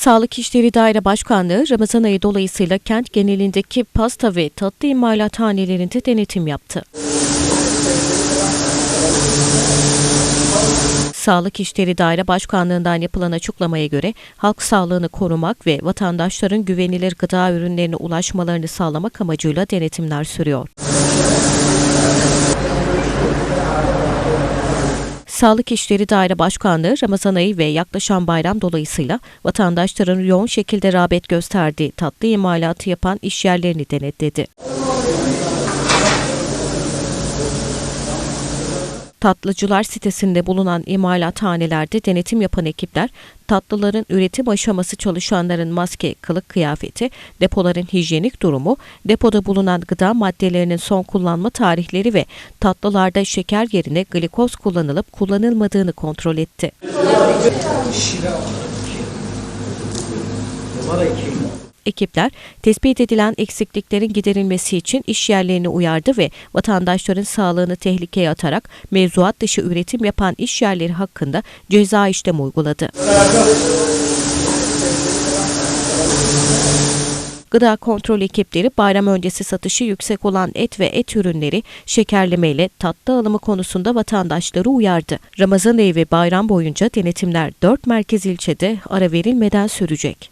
Sağlık İşleri Daire Başkanlığı Ramazan ayı dolayısıyla kent genelindeki pasta ve tatlı imalathanelerinde denetim yaptı. Sağlık İşleri Daire Başkanlığı'ndan yapılan açıklamaya göre halk sağlığını korumak ve vatandaşların güvenilir gıda ürünlerine ulaşmalarını sağlamak amacıyla denetimler sürüyor. Sağlık İşleri Daire Başkanlığı Ramazan ayı ve yaklaşan bayram dolayısıyla vatandaşların yoğun şekilde rağbet gösterdiği tatlı imalatı yapan iş yerlerini denetledi. Tatlıcılar sitesinde bulunan imalathanelerde denetim yapan ekipler, tatlıların üretim aşaması çalışanların maske, kılık kıyafeti, depoların hijyenik durumu, depoda bulunan gıda maddelerinin son kullanma tarihleri ve tatlılarda şeker yerine glikoz kullanılıp kullanılmadığını kontrol etti. Ekipler tespit edilen eksikliklerin giderilmesi için iş yerlerini uyardı ve vatandaşların sağlığını tehlikeye atarak mevzuat dışı üretim yapan iş yerleri hakkında ceza işlem uyguladı. Gıda kontrol ekipleri bayram öncesi satışı yüksek olan et ve et ürünleri şekerlemeyle tatlı alımı konusunda vatandaşları uyardı. Ramazan ayı ve bayram boyunca denetimler 4 merkez ilçede ara verilmeden sürecek.